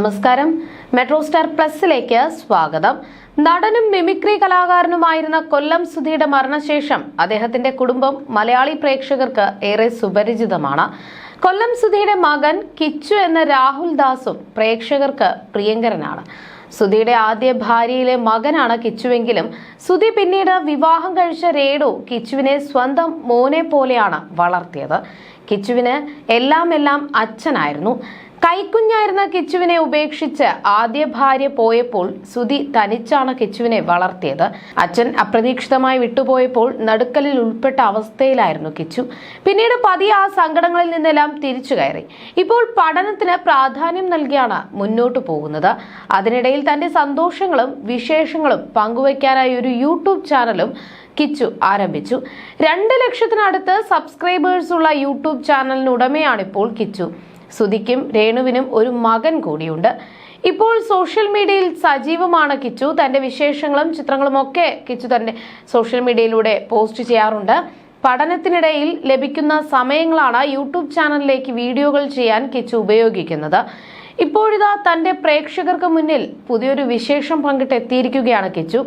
നമസ്കാരം. Metro star പ്ലസിലേക്ക് സ്വാഗതം. നടനും മിമിക്രി കലാകാരനുമായിരുന്ന കൊല്ലം സുധിയുടെ മരണശേഷം അദ്ദേഹത്തിന്റെ കുടുംബം മലയാളി പ്രേക്ഷകർക്ക് ഏറെ സുപരിചിതമാണ്. കൊല്ലം സുധിയുടെ മകൻ കിച്ചു എന്ന രാഹുൽ ദാസും പ്രേക്ഷകർക്ക് പ്രിയങ്കരനാണ്. സുധിയുടെ ആദ്യ ഭാര്യയിലെ മകനാണ് കിച്ചുവെങ്കിലും സുധി പിന്നീട് വിവാഹം കഴിച്ച റേഡോ കിച്ചുവിനെ സ്വന്തം മോനെ പോലെയാണ് വളർത്തിയത്. കിച്ചുവിന് എല്ലാം എല്ലാം അച്ഛനായിരുന്നു. കൈക്കുഞ്ഞായിരുന്ന കിച്ചുവിനെ ഉപേക്ഷിച്ച് ആദ്യ ഭാര്യ പോയപ്പോൾ സുധി തനിച്ചാണ് കിച്ചുവിനെ വളർത്തിയത്. അച്ഛൻ അപ്രതീക്ഷിതമായി വിട്ടുപോയപ്പോൾ നടുക്കലിൽ ഉൾപ്പെട്ട അവസ്ഥയിലായിരുന്നു കിച്ചു. പിന്നീട് പതിയെ ആ സങ്കടങ്ങളിൽ നിന്നെല്ലാം തിരിച്ചു കയറി. ഇപ്പോൾ പഠനത്തിന് പ്രാധാന്യം നൽകിയാണ് മുന്നോട്ട് പോകുന്നത്. അതിനിടയിൽ തന്റെ സന്തോഷങ്ങളും വിശേഷങ്ങളും പങ്കുവയ്ക്കാനായി ഒരു യൂട്യൂബ് ചാനലും കിച്ചു ആരംഭിച്ചു. രണ്ട് ലക്ഷത്തിനടുത്ത് സബ്സ്ക്രൈബേഴ്സ് ഉള്ള യൂട്യൂബ് ചാനലിന് ഉടമയാണിപ്പോൾ കിച്ചു. സുധിക്കും രേണുവിനും ഒരു മകൻ കൂടിയുണ്ട്. ഇപ്പോൾ സോഷ്യൽ മീഡിയയിൽ സജീവമാണ് കിച്ചു. തന്റെ വിശേഷങ്ങളും ചിത്രങ്ങളും ഒക്കെ കിച്ചു തന്റെ സോഷ്യൽ മീഡിയയിലൂടെ പോസ്റ്റ് ചെയ്യാറുണ്ട്. പഠനത്തിനിടയിൽ ലഭിക്കുന്ന സമയങ്ങളാണ് യൂട്യൂബ് ചാനലിലേക്ക് വീഡിയോകൾ ചെയ്യാൻ കിച്ചു ഉപയോഗിക്കുന്നത്. ഇപ്പോഴിതാ തന്റെ പ്രേക്ഷകർക്ക് മുന്നിൽ പുതിയൊരു വിശേഷം പങ്കിട്ട് എത്തിയിരിക്കുകയാണ് കിച്ചു.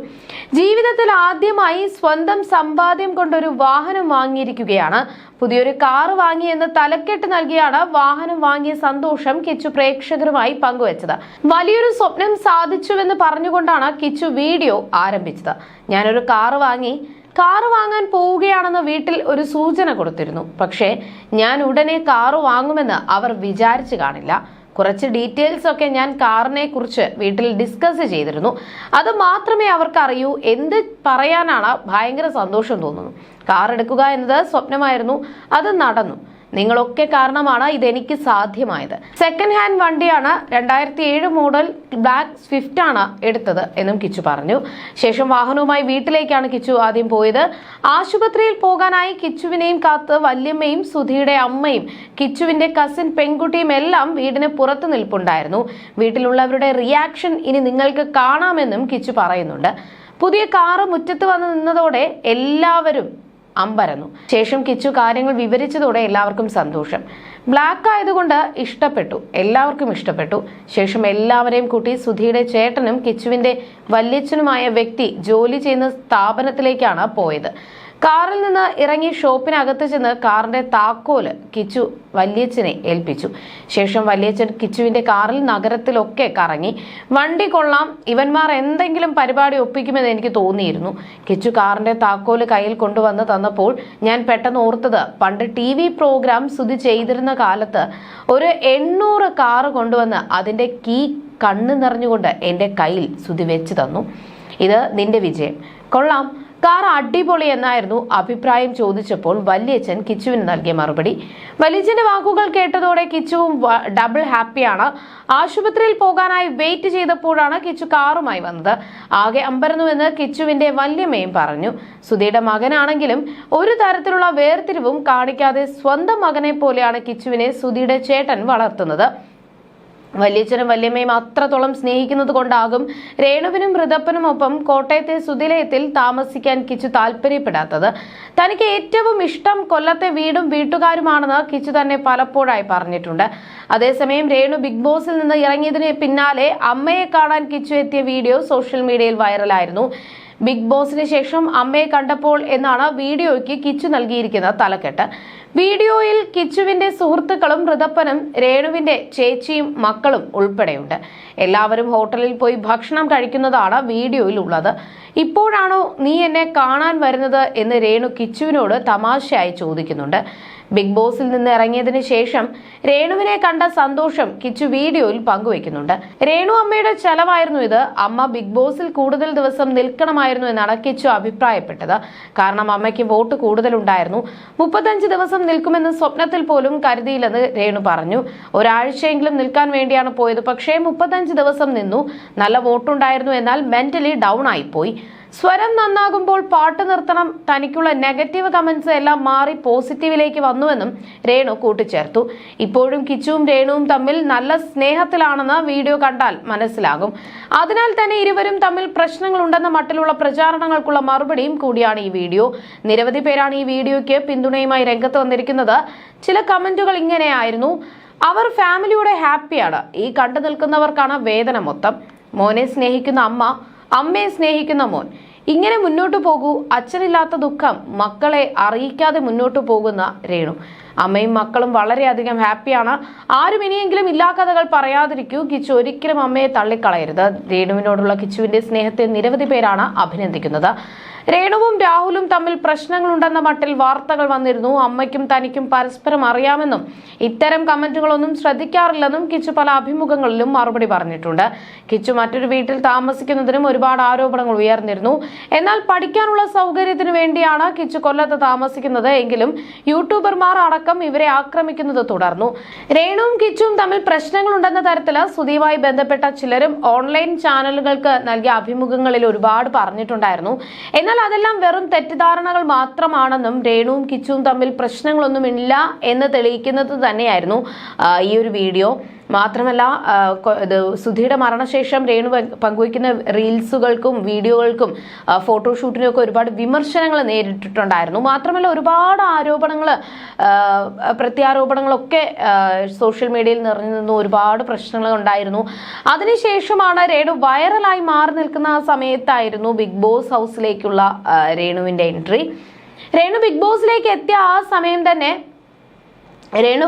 ജീവിതത്തിൽ ആദ്യമായി സ്വന്തം സമ്പാദ്യം കൊണ്ടൊരു വാഹനം വാങ്ങിയിരിക്കുകയാണ്. പുതിയൊരു കാർ വാങ്ങി എന്ന് തലക്കെട്ട് നൽകിയാണ് വാഹനം വാങ്ങിയ സന്തോഷം കിച്ചു പ്രേക്ഷകരുമായി പങ്കുവച്ചത്. വലിയൊരു സ്വപ്നം സാധിച്ചുവെന്ന് പറഞ്ഞുകൊണ്ടാണ് കിച്ചു വീഡിയോ ആരംഭിച്ചത്. ഞാനൊരു കാർ വാങ്ങി കാറ് വാങ്ങാൻ പോവുകയാണെന്ന് വീട്ടിൽ ഒരു സൂചന കൊടുത്തിരുന്നു. പക്ഷേ ഞാൻ ഉടനെ കാറ് വാങ്ങുമെന്ന് അവർ വിചാരിച്ചു കാണില്ല. കുറച്ച് ഡീറ്റെയിൽസ് ഒക്കെ ഞാൻ കാറിനെ കുറിച്ച് വീട്ടിൽ ഡിസ്കസ് ചെയ്തിരുന്നു. അത് മാത്രമേ അവർക്ക് അറിയൂ എന്ത് പറയാനാണ് ഭയങ്കര സന്തോഷം തോന്നുന്നു. കാർ എടുക്കുക എന്നത് സ്വപ്നമായിരുന്നു അത് നടന്നു. നിങ്ങളൊക്കെ കാരണമാണ് ഇതെനിക്ക് സാധ്യമായത്. സെക്കൻഡ് ഹാൻഡ് വണ്ടിയാണ് രണ്ടായിരത്തി ഏഴ് മോഡൽ ബ്ലാക്ക് സ്വിഫ്റ്റ് ആണ് എടുത്തത് എന്നും കിച്ചു പറഞ്ഞു. ശേഷം വാഹനവുമായി വീട്ടിലേക്കാണ് കിച്ചു ആദ്യം പോയത്. ആശുപത്രിയിൽ പോകാനായി കിച്ചുവിനെയും കാത്ത് വല്യമ്മയും സുധിയുടെ അമ്മയും കിച്ചുവിന്റെ കസിൻ പെൺകുട്ടിയും എല്ലാം വീടിന് പുറത്ത് നിൽപ്പുണ്ടായിരുന്നു. വീട്ടിലുള്ളവരുടെ റിയാക്ഷൻ ഇനി നിങ്ങൾക്ക് കാണാമെന്നും കിച്ചു പറയുന്നുണ്ട്. പുതിയ കാറ് മുറ്റത്ത് വന്ന് നിന്നതോടെ എല്ലാവരും അമ്പരന്നു. ശേഷം കിച്ചു കാര്യങ്ങൾ വിവരിച്ചതോടെ എല്ലാവർക്കും സന്തോഷം. ബ്ലാക്ക് ആയതുകൊണ്ട് ഇഷ്ടപ്പെട്ടു. എല്ലാവർക്കും ഇഷ്ടപ്പെട്ടു. ശേഷം എല്ലാവരെയും കൂട്ടി സുധിയുടെ ചേട്ടനും കിച്ചുവിന്റെ വല്യച്ഛനുമായ വ്യക്തി ജോലി ചെയ്യുന്ന സ്ഥാപനത്തിലേക്കാണ് പോയത്. കാറിൽ നിന്ന് ഇറങ്ങി ഷോപ്പിനകത്ത് ചെന്ന് കാറിന്റെ താക്കോൽ കിച്ചു വല്യച്ഛനെ ഏൽപ്പിച്ചു. ശേഷം വല്യച്ഛൻ കിച്ചുവിന്റെ കാറിൽ നഗരത്തിലൊക്കെ കറങ്ങി. വണ്ടി കൊള്ളാം ഇവന്മാർ എന്തെങ്കിലും പരിപാടി ഒപ്പിക്കുമെന്ന് എനിക്ക് തോന്നിയിരുന്നു. കിച്ചു കാറിന്റെ താക്കോൽ കയ്യിൽ കൊണ്ടുവന്ന് തന്നപ്പോൾ ഞാൻ പെട്ടെന്ന് ഓർത്തത് പണ്ട് ടി വി പ്രോഗ്രാം സ്തുതി ചെയ്തിരുന്ന കാലത്ത് ഒരു എണ്ണൂറ് കാറ് കൊണ്ടുവന്ന് അതിന്റെ കീ കണ്ണു നിറഞ്ഞുകൊണ്ട് എന്റെ കയ്യിൽ സ്തുതി വെച്ച് തന്നു. ഇത് നിന്റെ വിജയം. കൊള്ളാം കാർ അടിപൊളി എന്നായിരുന്നു അഭിപ്രായം ചോദിച്ചപ്പോൾ വല്യച്ഛൻ കിച്ചുവിന് നൽകിയ മറുപടി. വല്യച്ഛന്റെ വാക്കുകൾ കേട്ടതോടെ കിച്ചുവും ഡബിൾ ഹാപ്പിയാണ് ആശുപത്രിയിൽ പോകാനായി വെയിറ്റ് ചെയ്തപ്പോഴാണ് കിച്ചു കാറുമായി വന്നത്. ആകെ അമ്പരന്നുവെന്ന് കിച്ചുവിന്റെ വല്യമ്മയും പറഞ്ഞു. സുധിയുടെ മകനാണെങ്കിലും ഒരു തരത്തിലുള്ള വേർതിരിവും കാണിക്കാതെ സ്വന്തം മകനെ പോലെയാണ് കിച്ചുവിനെ സുധിയുടെ ചേട്ടൻ വളർത്തുന്നത്. വല്യച്ഛനും വല്യമ്മയും അത്രത്തോളം സ്നേഹിക്കുന്നത് കൊണ്ടാകും രേണുവിനും ഒപ്പം കോട്ടയത്തെ സുതിലയത്തിൽ താമസിക്കാൻ കിച്ചു താല്പര്യപ്പെടാത്തത്. തനിക്ക് ഏറ്റവും ഇഷ്ടം കൊല്ലത്തെ വീടും വീട്ടുകാരുമാണെന്ന് കിച്ചു തന്നെ പലപ്പോഴായി പറഞ്ഞിട്ടുണ്ട്. അതേസമയം രേണു ബിഗ് ബോസിൽ നിന്ന് ഇറങ്ങിയതിന് പിന്നാലെ അമ്മയെ കാണാൻ കിച്ചു എത്തിയ വീഡിയോ സോഷ്യൽ മീഡിയയിൽ വൈറലായിരുന്നു. ബിഗ് ബോസിന് ശേഷം അമ്മയെ കണ്ടപ്പോൾ എന്നാണ് വീഡിയോയ്ക്ക് കിച്ചു നൽകിയിരിക്കുന്ന തലക്കെട്ട്. വീഡിയോയിൽ കിച്ചുവിന്റെ സുഹൃത്തുക്കളും ഋതപ്പനും രേണുവിന്റെ ചേച്ചിയും മക്കളും ഉൾപ്പെടെയുണ്ട്. എല്ലാവരും ഹോട്ടലിൽ പോയി ഭക്ഷണം കഴിക്കുന്നതാണ് വീഡിയോയിൽ ഉള്ളത് ഇപ്പോഴാണോ നീ എന്നെ കാണാൻ വരുന്നത് എന്ന് രേണു കിച്ചുവിനോട് തമാശയായി ചോദിക്കുന്നുണ്ട്. ബിഗ് ബോസിൽ നിന്ന് ഇറങ്ങിയതിന് ശേഷം രേണുവിനെ കണ്ട സന്തോഷം കിച്ചു വീഡിയോയിൽ പങ്കുവെക്കുന്നുണ്ട് രേണു അമ്മയുടെ ചെലവായിരുന്നു ഇത്. അമ്മ ബിഗ് ബോസിൽ കൂടുതൽ ദിവസം നിൽക്കണമായിരുന്നു എന്നാണ് കിച്ചു അഭിപ്രായപ്പെട്ടത്. കാരണം അമ്മയ്ക്ക് വോട്ട് കൂടുതലുണ്ടായിരുന്നു. മുപ്പത്തഞ്ച് ദിവസം നിൽക്കുമെന്ന് സ്വപ്നത്തിൽ പോലും കരുതിയില്ലെന്ന് രേണു പറഞ്ഞു. ഒരാഴ്ചയെങ്കിലും നിൽക്കാൻ വേണ്ടിയാണ് പോയത്. പക്ഷേ മുപ്പത്തഞ്ച് ദിവസം നിന്നു. നല്ല വോട്ടുണ്ടായിരുന്നു എന്നാൽ മെന്റലി ഡൗൺ ആയിപ്പോയി. സ്വരം നന്നാകുമ്പോൾ പാട്ട് നിർത്തണം. തനിക്കുള്ള നെഗറ്റീവ് കമന്റ്സ് എല്ലാം മാറി പോസിറ്റീവിലേക്ക് വന്നുവെന്നും രേണു കൂട്ടിച്ചേർത്തു. ഇപ്പോഴും കിച്ചുവും രേണുവും തമ്മിൽ നല്ല സ്നേഹത്തിലാണെന്ന് വീഡിയോ കണ്ടാൽ മനസ്സിലാകും. അതിനാൽ തന്നെ ഇരുവരും തമ്മിൽ പ്രശ്നങ്ങൾ ഉണ്ടെന്ന മട്ടിലുള്ള പ്രചാരണങ്ങൾക്കുള്ള മറുപടിയും കൂടിയാണ് ഈ വീഡിയോ. നിരവധി പേരാണ് ഈ വീഡിയോയ്ക്ക് പിന്തുണയുമായി രംഗത്ത് വന്നിരിക്കുന്നത്. ചില കമന്റുകൾ ഇങ്ങനെയായിരുന്നു. അവർ ഫാമിലിയുടെ ഹാപ്പിയാണ്. ഈ കണ്ടു നിൽക്കുന്നവർക്കാണ് വേദന മൊത്തം. മോനെ സ്നേഹിക്കുന്ന അമ്മ അമ്മയെ സ്നേഹിക്കുന്ന മോൻ ഇങ്ങനെ മുന്നോട്ടു പോകൂ അച്ഛനില്ലാത്ത ദുഃഖം മക്കളെ അറിയിക്കാതെ മുന്നോട്ടു പോകുന്ന രേണു. അമ്മയും മക്കളും വളരെയധികം ഹാപ്പിയാണ്. ആരും ഇനിയെങ്കിലും ഇല്ലാ കഥകൾ പറയാതിരിക്കൂ. കിച്ചു ഒരിക്കലും അമ്മയെ തള്ളിക്കളയരുത്. രേണുവിനോടുള്ള കിച്ചുവിന്റെ സ്നേഹത്തെ നിരവധി പേരാണ് അഭിനന്ദിക്കുന്നത്. രേണുവും രാഹുലും തമ്മിൽ പ്രശ്നങ്ങളുണ്ടെന്ന മട്ടിൽ വാർത്തകൾ വന്നിരുന്നു. അമ്മയ്ക്കും തനിക്കും പരസ്പരം അറിയാമെന്നും ഇത്തരം കമന്റുകളൊന്നും ശ്രദ്ധിക്കാറില്ലെന്നും കിച്ചു പല അഭിമുഖങ്ങളിലും മറുപടി പറഞ്ഞിട്ടുണ്ട്. കിച്ചു മറ്റൊരു വീട്ടിൽ താമസിക്കുന്നതിനും ഒരുപാട് ആരോപണങ്ങൾ ഉയർന്നിരുന്നു. എന്നാൽ പഠിക്കാനുള്ള സൗകര്യത്തിനു വേണ്ടിയാണ് കിച്ചു കൊല്ലത്ത് താമസിക്കുന്നത്. എങ്കിലും യൂട്യൂബർമാർ അടക്കം ഇവരെ ആക്രമിക്കുന്നത് തുടർന്നു. രേണുവും കിച്ചും തമ്മിൽ പ്രശ്നങ്ങളുണ്ടെന്ന തരത്തിൽ സുതിയുമായി ബന്ധപ്പെട്ട ചിലരും ഓൺലൈൻ ചാനലുകൾക്ക് നൽകിയ അഭിമുഖങ്ങളിൽ ഒരുപാട് പറഞ്ഞിട്ടുണ്ടായിരുന്നു. എന്നാൽ അതെല്ലാം വെറും തെറ്റിദ്ധാരണകൾ മാത്രമാണെന്നും രേണുവും കിച്ചുവും തമ്മിൽ പ്രശ്നങ്ങളൊന്നുമില്ല എന്ന് തെളിയിക്കുന്നത് തന്നെയായിരുന്നു ഈ ഒരു വീഡിയോ. മാത്രമല്ല സുധിയുടെ മരണശേഷം രേണു പങ്ക് പങ്കുവയ്ക്കുന്ന റീൽസുകൾക്കും വീഡിയോകൾക്കും ഫോട്ടോഷൂട്ടിനും ഒക്കെ ഒരുപാട് വിമർശനങ്ങൾ നേരിട്ടിട്ടുണ്ടായിരുന്നു. മാത്രമല്ല ഒരുപാട് ആരോപണങ്ങൾ പ്രത്യാരോപണങ്ങളൊക്കെ സോഷ്യൽ മീഡിയയിൽ നിറഞ്ഞു നിന്നു. ഒരുപാട് പ്രശ്നങ്ങൾ ഉണ്ടായിരുന്നു. അതിനുശേഷമാണ് രേണു വൈറലായി മാറി നിൽക്കുന്ന ആ സമയത്തായിരുന്നു ബിഗ് ബോസ് ഹൗസിലേക്കുള്ള രേണുവിന്റെ എൻട്രി. രേണു ബിഗ് ബോസിലേക്ക് എത്തിയ ആ സമയം തന്നെ രേണു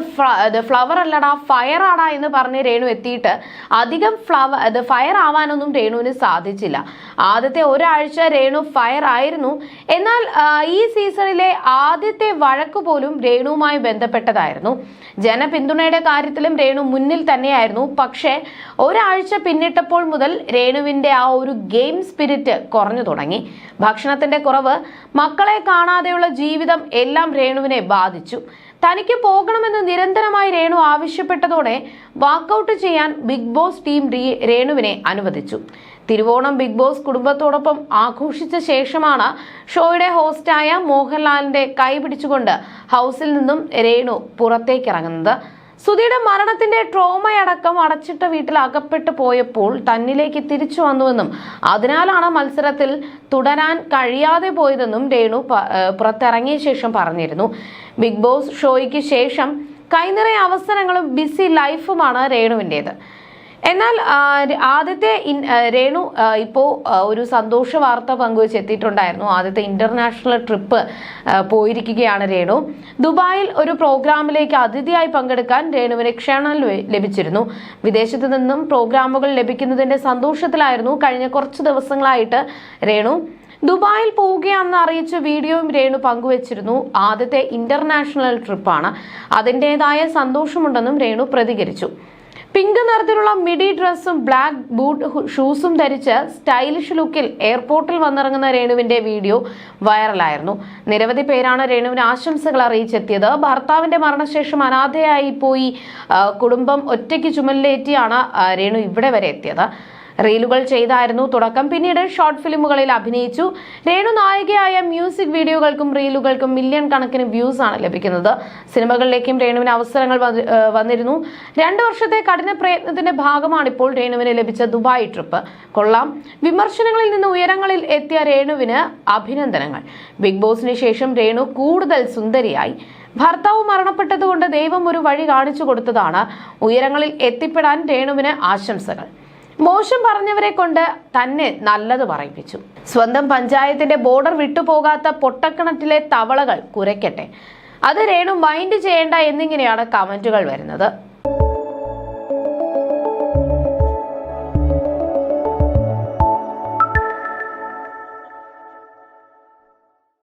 ഫ്ലവർ അല്ലടാ ഫയർ ആടാ എന്ന് പറഞ്ഞ് രേണു എത്തിയിട്ട് അധികം ഫ്ലവർ അത് ഫയർ ആവാനൊന്നും രേണുവിന് സാധിച്ചില്ല. ആദ്യത്തെ ഒരാഴ്ച രേണു ഫയർ ആയിരുന്നു. എന്നാൽ ഈ സീസണിലെ ആദ്യത്തെ വഴക്ക് പോലും രേണുവുമായി ബന്ധപ്പെട്ടതായിരുന്നു. ജനപിന്തുണയുടെ കാര്യത്തിലും രേണു മുന്നിൽ തന്നെയായിരുന്നു. പക്ഷേ ഒരാഴ്ച പിന്നിട്ടപ്പോൾ മുതൽ രേണുവിന്റെ ആ ഒരു ഗെയിം സ്പിരിറ്റ് കുറഞ്ഞു തുടങ്ങി. ഭക്ഷണത്തിന്റെ കുറവ് മക്കളെ കാണാതെയുള്ള ജീവിതം എല്ലാം രേണുവിനെ ബാധിച്ചു. തനിക്ക് പോകണമെന്ന് നിരന്തരമായി രേണു ആവശ്യപ്പെട്ടതോടെ വാക്കൌട്ട് ചെയ്യാൻ ബിഗ് ബോസ് ടീം രേണുവിനെ അനുവദിച്ചു. തിരുവോണം ബിഗ് ബോസ് കുടുംബത്തോടൊപ്പം ആഘോഷിച്ച ശേഷമാണ് ഷോയുടെ ഹോസ്റ്റായ മോഹൻലാലിന്റെ കൈ പിടിച്ചുകൊണ്ട് ഹൗസിൽ നിന്നും രേണു പുറത്തേക്കിറങ്ങുന്നത്. സുധിയുടെ മരണത്തിന്റെ ട്രോമയടക്കം അടച്ചിട്ട വീട്ടിൽ അകപ്പെട്ടു പോയപ്പോൾ തന്നിലേക്ക് തിരിച്ചു വന്നുവെന്നും അതിനാലാണ് മത്സരത്തിൽ തുടരാൻ കഴിയാതെ പോയതെന്നും രേണു പുറത്തിറങ്ങിയ ശേഷം പറഞ്ഞിരുന്നു. ബിഗ് ബോസ് ഷോയ്ക്ക് ശേഷം കൈനിറയ അവസരങ്ങളും ബിസി ലൈഫുമാണ് രേണുവിന്റെത് എന്നാൽ ആദ്യത്തെ രേണു ഇപ്പോൾ ഒരു സന്തോഷ വാർത്ത പങ്കുവച്ച് എത്തിയിട്ടുണ്ടായിരുന്നു ആദ്യത്തെ ഇന്റർനാഷണൽ ട്രിപ്പ് പോയിരിക്കുകയാണ് രേണു. ദുബായിൽ ഒരു പ്രോഗ്രാമിലേക്ക് അതിഥിയായി പങ്കെടുക്കാൻ രേണുവിന് ക്ഷണം ലഭിച്ചിരുന്നു. വിദേശത്തു നിന്നും പ്രോഗ്രാമുകൾ ലഭിക്കുന്നതിന്റെ സന്തോഷത്തിലായിരുന്നു കഴിഞ്ഞ കുറച്ച് ദിവസങ്ങളായിട്ട് രേണു. ദുബായിൽ പോവുകയാണെന്ന് അറിയിച്ച വീഡിയോയും രേണു പങ്കുവച്ചിരുന്നു. ആദ്യത്തെ ഇന്റർനാഷണൽ ട്രിപ്പാണ് അതിന്റെതായ സന്തോഷമുണ്ടെന്നും രേണു പ്രതികരിച്ചു. പിങ്ക് നിറത്തിലുള്ള മിഡി ഡ്രസ്സും ബ്ലാക്ക് ബൂട്ട് ഷൂസും ധരിച്ച് സ്റ്റൈലിഷ് ലുക്കിൽ എയർപോർട്ടിൽ വന്നിറങ്ങുന്ന രേണുവിന്റെ വീഡിയോ വൈറലായിരുന്നു. നിരവധി പേരാണ് രേണുവിന് ആശംസകൾ അറിയിച്ചെത്തിയത്. ഭർത്താവിന്റെ മരണശേഷം അനാഥയായി പോയി കുടുംബം ഒറ്റയ്ക്ക് ചുമലിലേറ്റിയാണ് രേണു ഇവിടെ വരെ എത്തിയത്. റീലുകൾ ചെയ്തായിരുന്നു തുടക്കം. പിന്നീട് ഷോർട്ട് ഫിലിമുകളിൽ അഭിനയിച്ചു. രേണു നായികയായ മ്യൂസിക് വീഡിയോകൾക്കും റീലുകൾക്കും മില്യൺ കണക്കിന് വ്യൂസ് ആണ് ലഭിക്കുന്നത്. സിനിമകളിലേക്കും രേണുവിന് അവസരങ്ങൾ വന്നിരുന്നു. രണ്ടു വർഷത്തെ കഠിന പ്രയത്നത്തിന്റെ ഭാഗമാണ് ഇപ്പോൾ രേണുവിന് ലഭിച്ച ദുബായ് ട്രിപ്പ്. കൊള്ളാം. വിമർശനങ്ങളിൽ നിന്ന് ഉയരങ്ങളിൽ എത്തിയ രേണുവിന് അഭിനന്ദനങ്ങൾ. ബിഗ് ബോസിന് ശേഷം രേണു കൂടുതൽ സുന്ദരിയായി. ഭർത്താവ് മരണപ്പെട്ടതുകൊണ്ട് ദൈവം ഒരു വഴി കാണിച്ചു കൊടുത്തതാണ്. ഉയരങ്ങളിൽ എത്തിപ്പെടാൻ രേണുവിന് ആശംസകൾ. മോശം പറഞ്ഞവരെ കൊണ്ട് തന്നെ നല്ലത് പറയിപ്പിച്ചു. സ്വന്തം പഞ്ചായത്തിന്റെ ബോർഡർ വിട്ടുപോകാത്ത പൊട്ടക്കിണറ്റിലെ തവളകൾ കുരയ്ക്കട്ടെ. അത് രേണു മൈൻഡ് ചെയ്യേണ്ട എന്നിങ്ങനെയാണ് കമന്റുകൾ വരുന്നത്.